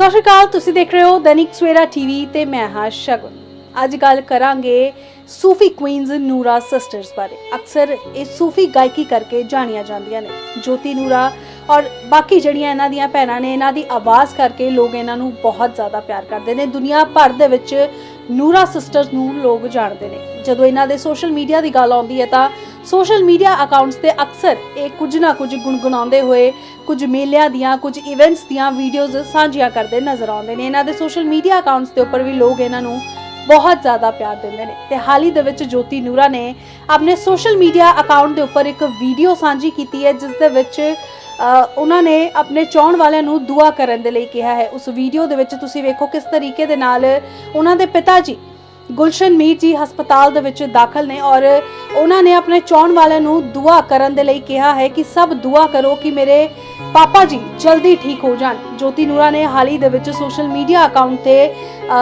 ਸਤਿ ਸ਼੍ਰੀ ਅਕਾਲ, ਤੁਸੀਂ ਦੇਖ ਰਹੇ ਹੋ ਦੈਨਿਕ ਸਵੇਰਾ ਟੀਵੀ ਤੇ ਮੈਂ ਹਾਂ ਸ਼ਗੁਨ। ਅੱਜ ਗੱਲ ਕਰਾਂਗੇ ਸੂਫੀ ਕੁਈਨਜ਼ ਨੂਰਾ ਸਿਸਟਰਸ ਬਾਰੇ। ਅਕਸਰ ਇਹ ਸੂਫੀ ਗਾਇਕੀ ਕਰਕੇ ਜਾਣੀਆਂ ਜਾਂਦੀਆਂ ਨੇ। ਜੋਤੀ ਨੂਰਾ ਔਰ ਬਾਕੀ ਜਿਹੜੀਆਂ ਇਹਨਾਂ ਦੀਆਂ ਭੈਣਾਂ ਨੇ, ਇਹਨਾਂ ਦੀ ਆਵਾਜ਼ ਕਰਕੇ ਲੋਕ ਇਹਨਾਂ ਨੂੰ ਬਹੁਤ ਜ਼ਿਆਦਾ ਪਿਆਰ ਕਰਦੇ ਨੇ। ਦੁਨੀਆ ਭਰ ਦੇ ਵਿੱਚ ਨੂਰਾ ਸਿਸਟਰਸ ਨੂੰ ਲੋਕ ਜਾਣਦੇ ਨੇ। ਜਦੋਂ ਇਹਨਾਂ ਦੇ ਸੋਸ਼ਲ ਮੀਡੀਆ ਦੀ ਗੱਲ ਆਉਂਦੀ ਹੈ ਤਾਂ ਸੋਸ਼ਲ ਮੀਡੀਆ ਅਕਾਊਂਟਸ ਤੇ ਅਕਸਰ ਇਹ ਕੁਝ ਨਾ ਕੁਝ ਗੁੰਗੁਣਾਉਂਦੇ ਹੋਏ ਕੁਝ ਮੇਲਿਆਂ ਦੀਆਂ, ਕੁਝ ਇਵੈਂਟਸ ਦੀਆਂ ਵੀਡੀਓਜ਼ ਸਾਂਝੀਆਂ ਕਰਦੇ ਨਜ਼ਰ ਆਉਂਦੇ ਨੇ। ਇਹਨਾਂ ਦੇ ਸੋਸ਼ਲ ਮੀਡੀਆ ਅਕਾਊਂਟਸ ਦੇ ਉੱਪਰ ਵੀ ਲੋਕ ਇਹਨਾਂ ਨੂੰ ਬਹੁਤ ਜ਼ਿਆਦਾ ਪਿਆਰ ਦਿੰਦੇ ਨੇ। ਤੇ ਹਾਲ ਹੀ ਦੇ ਵਿੱਚ ਜੋਤੀ ਨੂਰਾ ਨੇ ਆਪਣੇ ਸੋਸ਼ਲ ਮੀਡੀਆ ਅਕਾਊਂਟ ਦੇ ਉੱਪਰ ਇੱਕ ਵੀਡੀਓ ਸਾਂਝੀ ਕੀਤੀ ਹੈ, ਜਿਸ ਦੇ ਵਿੱਚ ਉਹਨਾਂ ਨੇ ਆਪਣੇ ਚਾਹਣ ਵਾਲਿਆਂ ਨੂੰ ਦੁਆ ਕਰਨ ਦੇ ਲਈ ਕਿਹਾ ਹੈ। ਉਸ ਵੀਡੀਓ ਦੇ ਵਿੱਚ ਤੁਸੀਂ ਵੇਖੋ ਕਿਸ ਤਰੀਕੇ ਦੇ ਨਾਲ ਉਹਨਾਂ ਦੇ ਪਿਤਾ ਜੀ ਗੁਲਸ਼ਨ ਮੀਰ ਜੀ ਹਸਪਤਾਲ ਦੇ ਵਿੱਚ ਦਾਖਲ ਨੇ ਔਰ ਉਹਨਾਂ ਨੇ ਆਪਣੇ ਚਾਹਣ ਵਾਲਿਆਂ ਨੂੰ ਦੁਆ ਕਰਨ ਦੇ ਲਈ ਕਿਹਾ ਹੈ ਕਿ ਸਭ ਦੁਆ ਕਰੋ ਕਿ ਮੇਰੇ ਪਾਪਾ ਜੀ ਜਲਦੀ ਠੀਕ ਹੋ ਜਾਣ। ਜੋਤੀ ਨੂਰਾ ਨੇ ਹਾਲ ਹੀ ਦੇ ਵਿੱਚ ਸੋਸ਼ਲ ਮੀਡੀਆ ਅਕਾਊਂਟ ਤੇ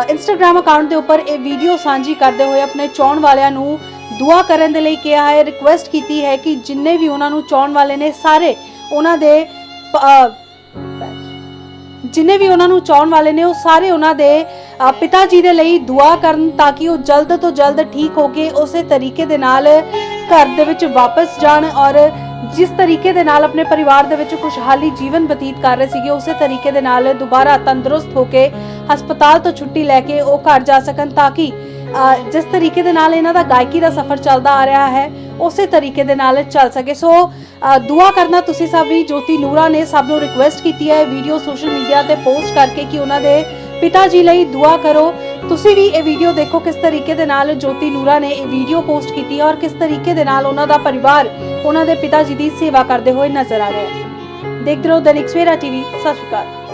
ਇੰਸਟਾਗ੍ਰam ਅਕਾਊਂਟ ਦੇ ਉੱਪਰ ਇਹ ਵੀਡੀਓ ਸਾਂਝੀ ਕਰਦੇ ਹੋਏ ਆਪਣੇ ਚਾਹਣ ਵਾਲਿਆਂ ਨੂੰ ਦੁਆ ਕਰਨ ਦੇ ਲਈ ਕਿਹਾ ਹੈ ਰਿਕੁਐਸਟ ਕੀਤੀ ਹੈ ਕਿ ਜਿੰਨੇ ਵੀ ਉਹਨਾਂ ਨੂੰ ਚਾਹਣ ਵਾਲੇ ਨੇ ਸਾਰੇ ਉਹਨਾਂ ਦੇ ਜਿੰਨੇ ਵੀ ਉਹਨਾਂ ਨੂੰ ਚਾਹਣ ਵਾਲੇ ਨੇ ਉਹ ਸਾਰੇ ਉਹਨਾਂ ਦੇ ਪਿਤਾ ਜੀ ਦੇ ਲਈ ਦੁਆ ਕਰਨ ਤਾਂ ਕਿ ਉਹ ਜਲਦ ਤੋਂ ਜਲਦ ਠੀਕ ਹੋ ਕੇ ਉਸੇ ਤਰੀਕੇ ਦੇ ਨਾਲ ਘਰ ਦੇ ਵਿੱਚ ਵਾਪਸ ਜਾਣ ਔਰ ਜਿਸ ਤਰੀਕੇ ਦੇ ਨਾਲ ਆਪਣੇ ਪਰਿਵਾਰ ਦੇ ਵਿੱਚ ਖੁਸ਼ਹਾਲੀ ਜੀਵਨ ਬਤੀਤ ਕਰ ਰਹੇ ਸੀਗੇ, ਉਸੇ ਤਰੀਕੇ ਦੇ ਨਾਲ ਦੁਬਾਰਾ ਤੰਦਰੁਸਤ ਹੋ ਕੇ ਹਸਪਤਾਲ ਤੋਂ ਛੁੱਟੀ ਲੈ ਕੇ ਉਹ ਘਰ ਜਾ ਸਕਣ ਤਾਂ ਕਿ ਜਿਸ ਤਰੀਕੇ ਦੇ ਨਾਲ ਇਹਨਾਂ ਦਾ ਗਾਇਕੀ ਦਾ ਸਫ਼ਰ ਚੱਲਦਾ ਆ ਰਿਹਾ ਹੈ, ਉਸੇ ਤਰੀਕੇ ਦੇ ਨਾਲ ਚੱਲ ਸਕੇ। ਸੋ ਦੁਆ ਕਰਨਾ ਤੁਸੀਂ ਸਭ ਵੀ, ਜੋਤੀ ਨੂਰਾ ਨੇ ਸਭ ਨੂੰ ਰਿਕੁਐਸਟ ਕੀਤੀ ਹੈ ਵੀਡੀਓ ਸੋਸ਼ਲ ਮੀਡੀਆ ਤੇ ਪੋਸਟ ਕਰਕੇ ਕਿ ਉਹਨਾਂ ਦੇ ਪਿਤਾ ਜੀ ਲਈ ਦੁਆ ਕਰੋ। ਤੁਸੀਂ ਵੀ ਇਹ ਵੀਡੀਓ ਦੇਖੋ ਕਿਸ ਤਰੀਕੇ ਦੇ ਨਾਲ ਜੋਤੀ ਨੂਰਾ ਨੇ ਇਹ ਵੀਡੀਓ ਪੋਸਟ ਕੀਤੀ ਔਰ ਕਿਸ ਤਰੀਕੇ ਦੇ ਨਾਲ ਉਹਨਾਂ ਦਾ ਪਰਿਵਾਰ, ਉਹਨਾਂ ਦੇ ਪਿਤਾ ਜੀ ਦੀ ਸੇਵਾ ਕਰਦੇ ਹੋਏ ਨਜ਼ਰ ਆ ਰਿਹਾ ਹੈ ਦੇਖਦੇ ਰਹੋ ਦੈਨਿਕ ਸਵੇਰਾ ਟੀਵੀ ਸਤਿ ਸ਼੍ਰੀ ਅਕਾਲ।